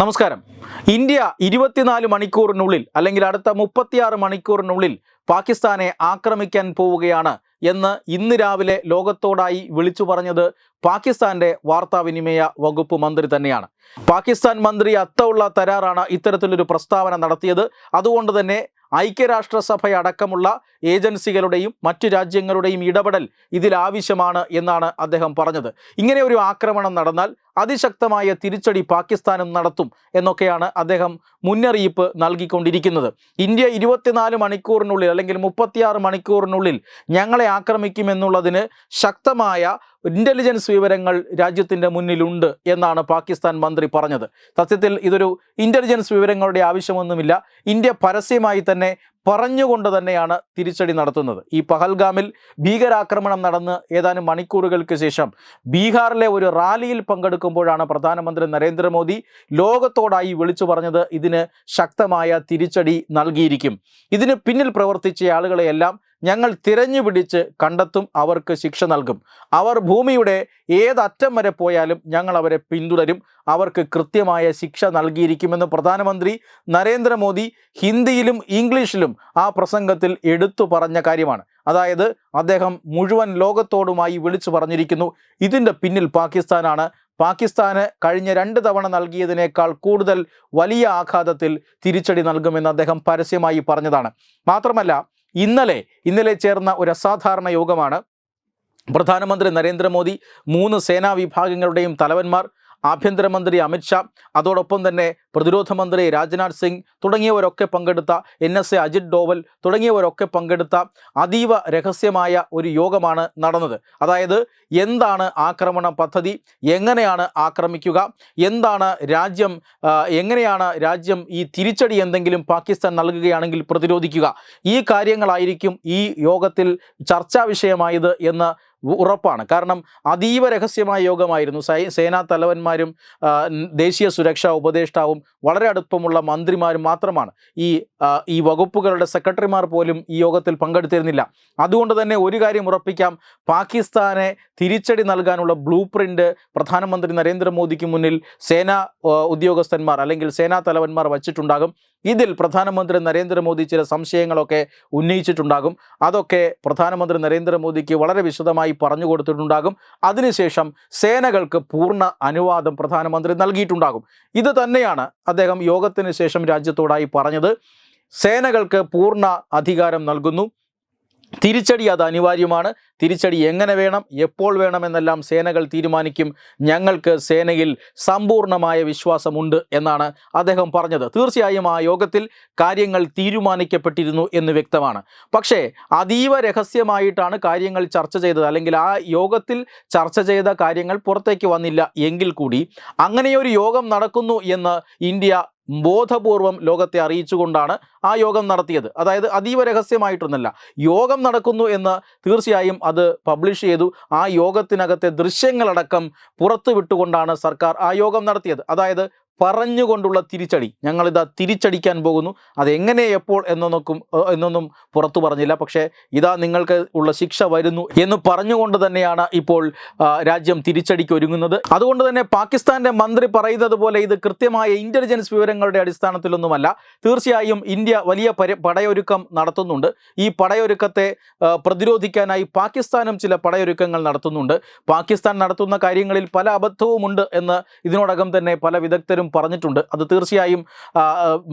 നമസ്കാരം. ഇന്ത്യ ഇരുപത്തിനാല് മണിക്കൂറിനുള്ളിൽ അല്ലെങ്കിൽ അടുത്ത മുപ്പത്തിയാറ് മണിക്കൂറിനുള്ളിൽ പാകിസ്ഥാനെ ആക്രമിക്കാൻ പോവുകയാണ് എന്ന് ഇന്ന് രാവിലെ ലോകത്തോടായി വിളിച്ചു പറഞ്ഞത് പാകിസ്ഥാന്റെ വാർത്താവിനിമയ വകുപ്പ് മന്ത്രി തന്നെയാണ്. പാകിസ്ഥാൻ മന്ത്രി അത്തമുള്ള തരാറാണ് ഇത്തരത്തിലൊരു പ്രസ്താവന നടത്തിയത്. അതുകൊണ്ട് തന്നെ ഐക്യരാഷ്ട്രസഭയടക്കമുള്ള ഏജൻസികളുടെയും മറ്റു രാജ്യങ്ങളുടെയും ഇടപെടൽ ഇതിലാവശ്യമാണ് എന്നാണ് അദ്ദേഹം പറഞ്ഞത്. ഇങ്ങനെ ഒരു ആക്രമണം നടന്നാൽ അതിശക്തമായ തിരിച്ചടി പാകിസ്ഥാനും നടത്തും എന്നൊക്കെയാണ് അദ്ദേഹം മുന്നറിയിപ്പ് നൽകിക്കൊണ്ടിരിക്കുന്നത്. ഇന്ത്യ ഇരുപത്തിനാല് മണിക്കൂറിനുള്ളിൽ അല്ലെങ്കിൽ മുപ്പത്തിയാറ് മണിക്കൂറിനുള്ളിൽ ഞങ്ങളെ ആക്രമിക്കുമെന്നുള്ളതിന് ശക്തമായ ഇന്റലിജൻസ് വിവരങ്ങൾ രാജ്യത്തിന്റെ മുന്നിലുണ്ട് എന്നാണ് പാകിസ്ഥാൻ മന്ത്രി പറഞ്ഞത്. സത്യത്തിൽ ഇതൊരു ഇന്റലിജൻസ് വിവരങ്ങളുടെ ആവശ്യമൊന്നുമില്ല. ഇന്ത്യ പരസ്യമായി തന്നെ പറഞ്ഞുകൊണ്ട് തന്നെയാണ് തിരിച്ചടി നടത്തുന്നത്. ഈ പഹൽഗാമിൽ ഭീകരാക്രമണം നടന്ന് ഏതാനും മണിക്കൂറുകൾക്ക് ശേഷം ബീഹാറിലെ ഒരു റാലിയിൽ പങ്കെടുക്കുമ്പോഴാണ് പ്രധാനമന്ത്രി നരേന്ദ്രമോദി ലോകത്തോടായി വിളിച്ചു പറഞ്ഞത് ഇതിന് ശക്തമായ തിരിച്ചടി നൽകിയിരിക്കും. ഇതിന് പിന്നിൽ പ്രവർത്തിച്ച ആളുകളെയെല്ലാം ഞങ്ങൾ തിരഞ്ഞുപിടിച്ച് കണ്ടെത്തും അവർക്ക് ശിക്ഷ നൽകും. അവർ ഭൂമിയുടെ ഏതറ്റം വരെ പോയാലും ഞങ്ങൾ അവരെ പിന്തുടരും. അവർക്ക് കൃത്യമായ ശിക്ഷ നൽകിയിരിക്കുമെന്ന് പ്രധാനമന്ത്രി നരേന്ദ്രമോദി ഹിന്ദിയിലും ഇംഗ്ലീഷിലും ആ പ്രസംഗത്തിൽ എടുത്തു പറഞ്ഞ കാര്യമാണ്. അതായത് അദ്ദേഹം മുഴുവൻ ലോകത്തോടുമായി വിളിച്ചു പറഞ്ഞിരിക്കുന്നു. ഇതിന്റെ പിന്നിൽ പാകിസ്ഥാനാണ്. പാകിസ്ഥാന് കഴിഞ്ഞ രണ്ട് തവണ നൽകിയതിനേക്കാൾ കൂടുതൽ വലിയ ആഘാതത്തിൽ തിരിച്ചടി നൽകുമെന്ന് അദ്ദേഹം പരസ്യമായി പറഞ്ഞതാണ്. മാത്രമല്ല ഇന്നലെ ഇന്നലെ ചേർന്ന ഒരു അസാധാരണ യോഗമാണ്. പ്രധാനമന്ത്രി നരേന്ദ്രമോദി മൂന്ന് സേനാ വിഭാഗങ്ങളുടെയും തലവന്മാർ ആഭ്യന്തരമന്ത്രി അമിത്ഷാ അതോടൊപ്പം തന്നെ പ്രതിരോധ മന്ത്രി രാജ്നാഥ് സിംഗ് തുടങ്ങിയവരൊക്കെ പങ്കെടുത്ത N S A Ajit Doval തുടങ്ങിയവരൊക്കെ പങ്കെടുത്ത അതീവ രഹസ്യമായ ഒരു യോഗമാണ് നടന്നത്. അതായത് എന്താണ് ആക്രമണ പദ്ധതി എങ്ങനെയാണ് ആക്രമിക്കുക എന്താണ് രാജ്യം എങ്ങനെയാണ് രാജ്യം ഈ തിരിച്ചടി എന്തെങ്കിലും പാകിസ്ഥാൻ നൽകുകയാണെങ്കിൽ പ്രതിരോധിക്കുക ഈ കാര്യങ്ങളായിരിക്കും ഈ യോഗത്തിൽ ചർച്ചാ വിഷയമായത് എന്ന് ഉറപ്പാണ്. കാരണം അതീവ രഹസ്യമായ യോഗമായിരുന്നു. സേനാ തലവന്മാരും ദേശീയ സുരക്ഷാ ഉപദേഷ്ടാവും വളരെ അടുപ്പമുള്ള മന്ത്രിമാരും മാത്രമാണ്. ഈ ഈ വകുപ്പുകളുടെ സെക്രട്ടറിമാർ പോലും ഈ യോഗത്തിൽ പങ്കെടുത്തിരുന്നില്ല. അതുകൊണ്ട് തന്നെ ഒരു കാര്യം ഉറപ്പിക്കാം. പാകിസ്ഥാനെ തിരിച്ചടി നൽകാനുള്ള ബ്ലൂ പ്രിന്റ് പ്രധാനമന്ത്രി നരേന്ദ്രമോദിക്ക് മുന്നിൽ സേനാ ഉദ്യോഗസ്ഥന്മാർ അല്ലെങ്കിൽ സേനാ തലവന്മാർ വച്ചിട്ടുണ്ടാകും. ഇതിൽ പ്രധാനമന്ത്രി നരേന്ദ്രമോദി ചില സംശയങ്ങളൊക്കെ ഉന്നയിച്ചിട്ടുണ്ടാകും. അതൊക്കെ പ്രധാനമന്ത്രി നരേന്ദ്രമോദിക്ക് വളരെ വിശദമായി പറഞ്ഞു കൊടുത്തിട്ടുണ്ടാകും. അതിനുശേഷം സേനകൾക്ക് പൂർണ അനുവാദം പ്രധാനമന്ത്രി നൽകിയിട്ടുണ്ടാകും. ഇത് തന്നെയാണ് അദ്ദേഹം യോഗത്തിന് ശേഷം രാജ്യത്തോടായി പറഞ്ഞത്. സേനകൾക്ക് പൂർണ അധികാരം നൽകുന്നു. തിരിച്ചടി അത് അനിവാര്യമാണ്. തിരിച്ചടി എങ്ങനെ വേണം എപ്പോൾ വേണമെന്നെല്ലാം സേനകൾ തീരുമാനിക്കും. ഞങ്ങൾക്ക് സേനയിൽ സമ്പൂർണമായ വിശ്വാസമുണ്ട് എന്നാണ് അദ്ദേഹം പറഞ്ഞത്. തീർച്ചയായും ആ യോഗത്തിൽ കാര്യങ്ങൾ തീരുമാനിക്കപ്പെട്ടിരുന്നു എന്ന് വ്യക്തമാണ്. പക്ഷേ അതീവ രഹസ്യമായിട്ടാണ് കാര്യങ്ങൾ ചർച്ച ചെയ്തത്. അല്ലെങ്കിൽ ആ യോഗത്തിൽ ചർച്ച ചെയ്ത കാര്യങ്ങൾ പുറത്തേക്ക് വന്നില്ല എങ്കിൽ കൂടി അങ്ങനെയൊരു യോഗം നടക്കുന്നു എന്ന് ഇന്ത്യ ബോധപൂർവം ലോകത്തെ അറിയിച്ചുകൊണ്ടാണ് ആ യോഗം നടത്തിയത്. അതായത് അതീവ രഹസ്യമായിട്ടൊന്നല്ല. യോഗം നടക്കുന്നു എന്ന് തീർച്ചയായും അത് പബ്ലിഷ് ചെയ്തു. ആ യോഗത്തിനകത്തെ ദൃശ്യങ്ങളടക്കം പുറത്തു വിട്ടുകൊണ്ടാണ് സർക്കാർ ആ യോഗം നടത്തിയത്. അതായത് പറഞ്ഞുകൊണ്ടുള്ള തിരിച്ചടി. ഞങ്ങളിതാ തിരിച്ചടിക്കാൻ പോകുന്നു. അതെങ്ങനെ എപ്പോൾ എന്നൊന്നും എന്നൊന്നും പുറത്തു പറഞ്ഞില്ല. പക്ഷേ ഇതാ നിങ്ങൾക്ക് ഉള്ള ശിക്ഷ വരുന്നു എന്ന് പറഞ്ഞുകൊണ്ട് തന്നെയാണ് ഇപ്പോൾ രാജ്യം തിരിച്ചടിക്ക് ഒരുങ്ങുന്നത്. അതുകൊണ്ട് തന്നെ പാകിസ്ഥാന്റെ മന്ത്രി പറയുന്നത് പോലെ ഇത് കൃത്യമായ ഇന്റലിജൻസ് വിവരങ്ങളുടെ അടിസ്ഥാനത്തിലൊന്നുമല്ല. തീർച്ചയായും ഇന്ത്യ വലിയ പടയൊരുക്കം നടത്തുന്നുണ്ട്. ഈ പടയൊരുക്കത്തെ പ്രതിരോധിക്കാനായി പാകിസ്ഥാനും ചില പടയൊരുക്കങ്ങൾ നടത്തുന്നുണ്ട്. പാകിസ്ഥാൻ നടത്തുന്ന കാര്യങ്ങളിൽ പല അബദ്ധവുമുണ്ട് എന്ന് ഇതിനോടകം തന്നെ പല വിദഗ്ധരും പറഞ്ഞിട്ടുണ്ട്. അത് തീർച്ചയായും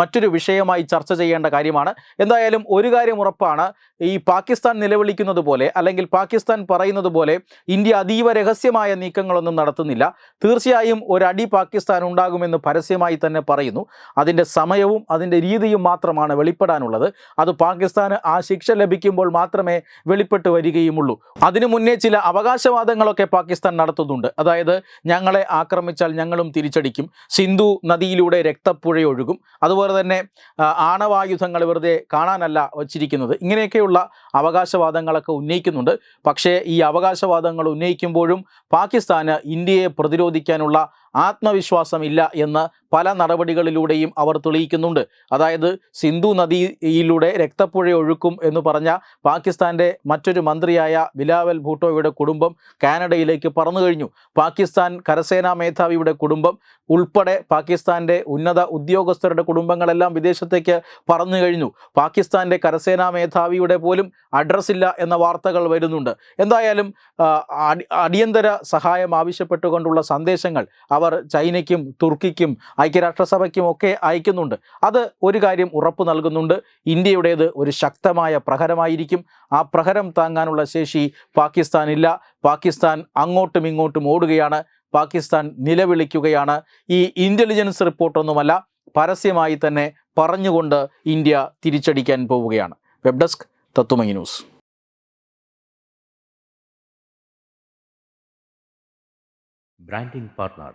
മറ്റൊരു വിഷയമായി ചർച്ച ചെയ്യേണ്ട കാര്യമാണ്. എന്തായാലും ഒരു കാര്യം ഉറപ്പാണ്. ഈ പാകിസ്ഥാൻ നിലവിളിക്കുന്നത് പോലെ അല്ലെങ്കിൽ പാകിസ്ഥാൻ പറയുന്നത് പോലെ ഇന്ത്യ അതീവ രഹസ്യമായ നീക്കങ്ങളൊന്നും നടത്തുന്നില്ല. തീർച്ചയായും ഒരടി പാകിസ്ഥാൻ ഉണ്ടാകുമെന്ന് പരസ്യമായി തന്നെ പറയുന്നു. അതിന്റെ സമയവും അതിന്റെ രീതിയും മാത്രമാണ് വെളിപ്പെടാനുള്ളത്. അത് പാകിസ്ഥാന് ആ ശിക്ഷ ലഭിക്കുമ്പോൾ മാത്രമേ വെളിപ്പെട്ട് വരികയുമുള്ളൂ. അതിനു മുന്നേ ചില അവകാശവാദങ്ങളൊക്കെ പാകിസ്ഥാൻ നടത്തുന്നുണ്ട്. അതായത് ഞങ്ങളെ ആക്രമിച്ചാൽ ഞങ്ങളും തിരിച്ചടിക്കും. സിന്ധു നദിയിലൂടെ രക്തപ്പുഴ ഒഴുകും. അതുപോലെ തന്നെ ആണവായുധങ്ങൾ വെറുതെ കാണാനല്ല വച്ചിരിക്കുന്നത്. ഇങ്ങനെയൊക്കെയുള്ള അവകാശവാദങ്ങളൊക്കെ ഉന്നയിക്കുന്നുണ്ട്. പക്ഷേ ഈ അവകാശവാദങ്ങൾ ഉന്നയിക്കുമ്പോഴും പാകിസ്ഥാന് ഇന്ത്യയെ പ്രതിരോധിക്കാനുള്ള ആത്മവിശ്വാസമില്ല എന്ന് പല നടപടികളിലൂടെയും അവർ തെളിയിക്കുന്നുണ്ട്. അതായത് സിന്ധു നദിയിലൂടെ രക്തപ്പുഴ ഒഴുക്കും എന്ന് പറഞ്ഞ പാകിസ്ഥാന്റെ മറ്റൊരു മന്ത്രിയായ ബിലാവൽ ഭൂട്ടോയുടെ കുടുംബം കാനഡയിലേക്ക് പറന്നു കഴിഞ്ഞു. പാകിസ്ഥാൻ കരസേനാ മേധാവിയുടെ കുടുംബം ഉൾപ്പെടെ പാകിസ്ഥാന്റെ ഉന്നത ഉദ്യോഗസ്ഥരുടെ കുടുംബങ്ങളെല്ലാം വിദേശത്തേക്ക് പറന്നു കഴിഞ്ഞു. പാകിസ്ഥാന്റെ കരസേനാ മേധാവിയുടെ പോലും അഡ്രസ് ഇല്ല എന്ന വാർത്തകൾ വരുന്നുണ്ട്. എന്തായാലും അടിയന്തര സഹായം ആവശ്യപ്പെട്ടുകൊണ്ടുള്ള സന്ദേശങ്ങൾ അവർ ചൈനയ്ക്കും തുർക്കിക്കും ഐക്യരാഷ്ട്രസഭയ്ക്കും ഒക്കെ അയക്കുന്നുണ്ട്. അത് ഒരു കാര്യം ഉറപ്പ് നൽകുന്നുണ്ട്. ഇന്ത്യയുടേത് ഒരു ശക്തമായ പ്രഹരമായിരിക്കും. ആ പ്രഹരം താങ്ങാനുള്ള ശേഷി പാകിസ്ഥാനില്ല. പാകിസ്ഥാൻ അങ്ങോട്ടും ഇങ്ങോട്ടും ഓടുകയാണ്. പാകിസ്ഥാൻ നിലവിളിക്കുകയാണ്. ഈ ഇന്റലിജൻസ് റിപ്പോർട്ടൊന്നുമല്ല പരസ്യമായി തന്നെ പറഞ്ഞുകൊണ്ട് ഇന്ത്യ തിരിച്ചടിക്കാൻ പോവുകയാണ്. Web desk Tatwamayi News. Branding partner